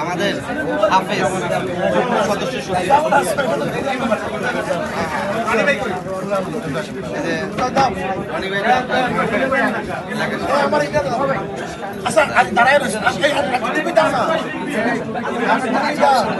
আমাদের হাফেজ সদস্য আচ্ছা দাঁড়ায় রয়েছে Obrigado.